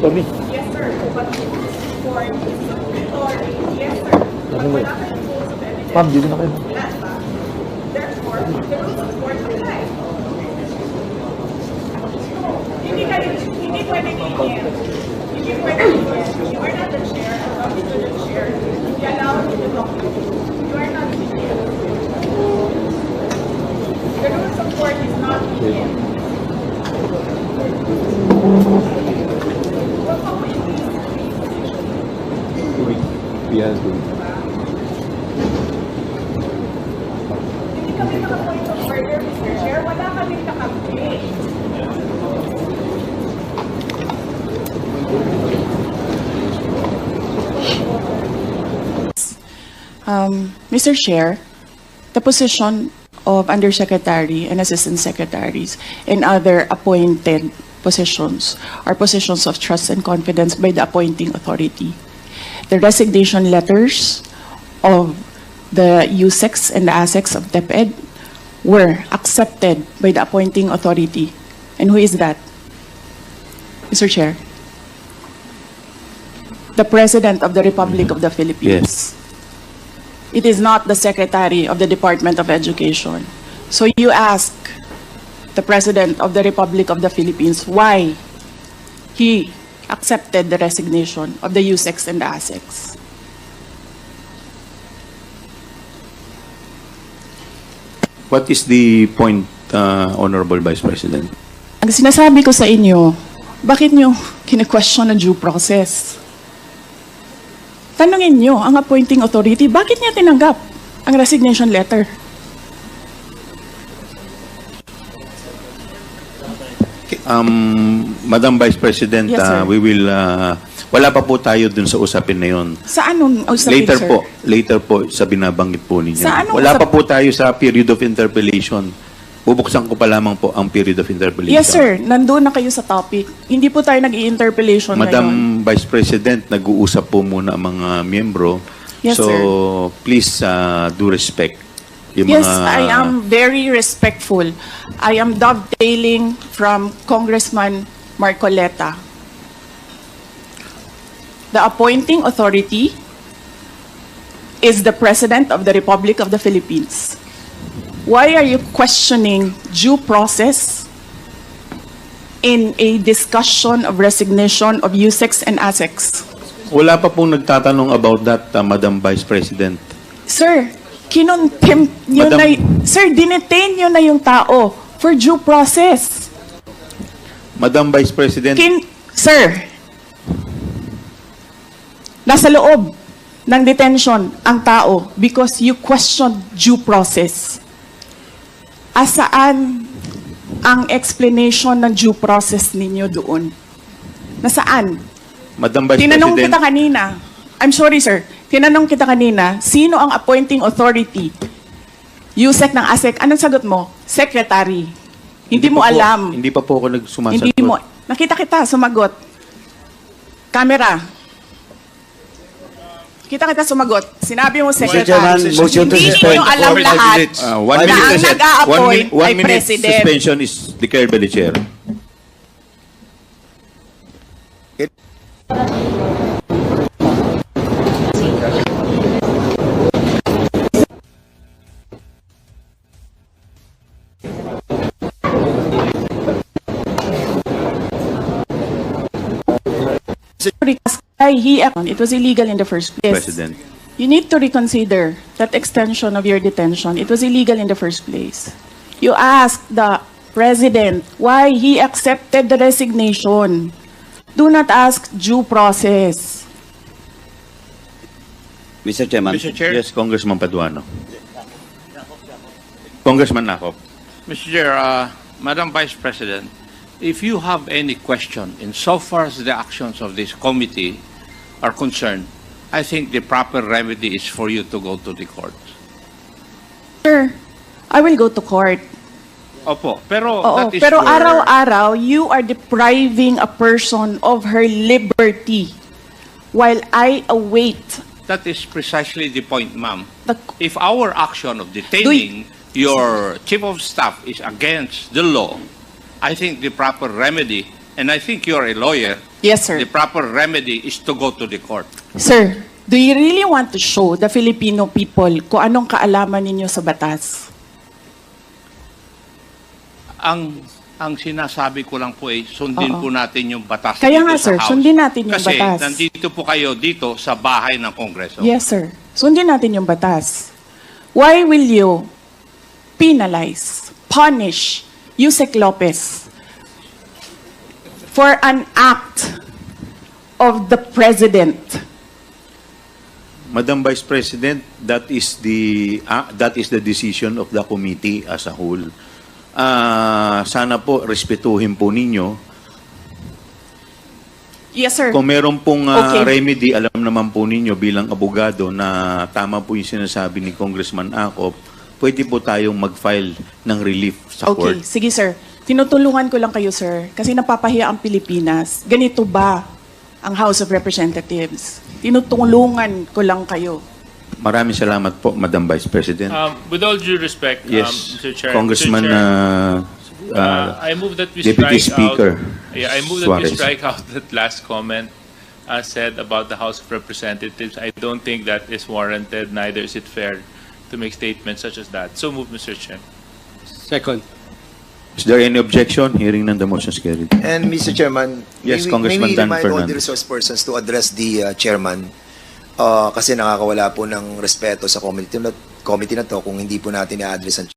Tommy. Yes, sir. But for supplementary, yes, sir. Pag wala kayong rules of evidence, Ma'am, dito na kayo. Therefore, the rules of court apply. Hindi kayo, hindi pwedeng i-end. Hindi pwedeng i-end. You are not the chair. I'm Um, Mr. Chair, the position of Undersecretary and Assistant Secretaries and other appointed positions are positions of trust and confidence by the appointing authority. The resignation letters of the USEX and the ASEX of DepEd were accepted by the appointing authority. And who is that? Mr. Chair? The President of the Republic of the Philippines. Yes. It is not the Secretary of the Department of Education. So you ask the President of the Republic of the Philippines why he accepted the resignation of the USEX and the ASEX. What is the point, uh, Honorable Vice President? Ang sinasabi ko sa inyo, bakit nyo kine-question ang due process? Tanungin nyo ang appointing authority, bakit niya tinanggap ang resignation letter? Um, Madam Vice President, Yes, sir. uh, we will, uh, wala pa po tayo dun sa usapin na yun. Sa anong usapin, later sir? po, later po sa binabanggit po ninyo. Sa anong wala usap- pa po tayo sa period of interpellation. Bubuksan ko pa lamang po ang period of interpellation. Yes, sir. Nandun na kayo sa topic. Hindi po tayo nag-i-interpellation ngayon. Madam Vice President, nag-uusap po muna ang mga miyembro. Yes, so, sir. please uh, do respect yung Yes, mga... I am very respectful. I am dovetailing from Congressman Marcoleta. The appointing authority is the President of the Republic of the Philippines. Why are you questioning due process in a discussion of resignation of USEX and ASEX? Wala pa pong nagtatanong about that, uh, Madam Vice President. Sir, kinontempt nyo Madam- na, sir, dinetain nyo na yung tao for due process. Madam Vice President, Kin, sir, nasa loob ng detention ang tao because you questioned due process. Asaan ang explanation ng due process ninyo doon? Nasaan? Madam Vice Tinanong President, kita kanina. I'm sorry, sir. Tinanong kita kanina, sino ang appointing authority? USEC ng ASEC. Anong sagot mo? Secretary. Hindi, mo pa po- alam. hindi pa po ako nagsumasagot. Hindi mo. Nakita kita, sumagot. Camera. Kita kita sumagot. Sinabi mo, Secretary. Chairman, motion to Hindi suspend ninyo alam five lahat minutes. Uh, one na minute, ang nag-a-appoint one, one ay minute President. suspension is declared by the chair. Why he it was illegal in the first place. President. You need to reconsider that extension of your detention. It was illegal in the first place. You asked the president why he accepted the resignation. Do not ask due process. Mr. Chairman. Mr. Chair? Yes, Congressman Paduano. Congressman Nakop. Mr. Chair, uh, Madam Vice President, if you have any question in so far as the actions of this committee are concerned, I think the proper remedy is for you to go to the court. Sir, I will go to court. Opo, pero Oo, that is pero araw-araw, you are depriving a person of her liberty while I await That is precisely the point, ma'am. the... If our action of detaining your chief of staff is against the law, I think the proper remedy, and I think you're a lawyer, Yes, sir. the proper remedy is to go to the court. Sir, do you really want to show the Filipino people kung anong kaalaman ninyo sa batas? Ang ang sinasabi ko lang po ay sundin Oo. po natin yung batas Kaya dito nga, sa sir, House. sundin natin yung Kasi batas. nandito po kayo dito sa bahay ng Kongreso. Yes, sir. Sundin natin yung batas. Why will you penalize, punish Yusek Lopez for an act of the president? Madam Vice President, that is the ah, that is the decision of the committee as a whole. Ah, sana po respetuhin po ninyo. Yes, sir. Kung meron pong ah, Okay. remedy, alam naman po ninyo bilang abogado na tama po yung sinasabi ni Congressman Acop, pwede po tayong mag-file ng relief sa Okay, court. sige sir. Tinutulungan ko lang kayo, sir, kasi napapahiya ang Pilipinas. Ganito ba ang House of Representatives? Tinutulungan ko lang kayo. Maraming salamat po, Madam Vice President. Um, with all due respect, um, yes, Mr. Chair, Congressman Mr. Chair, ah, uh, ah, I move that we Deputy strike Speaker out. Yeah, I move that we Suarez. strike out that last comment uh, said about the House of Representatives. I don't think that is warranted. Neither is it fair to make statements such as that. So move, Mr. Chair. Second. is there any objection? Hearing none, the motion is carried. And Mr. Chairman, Yes, may we- Congressman may we Dan remind all the Fernandez. resource persons to address the uh, chairman uh, kasi nakakawala po ng respeto sa committee na, committee na to kung hindi po natin i-address ang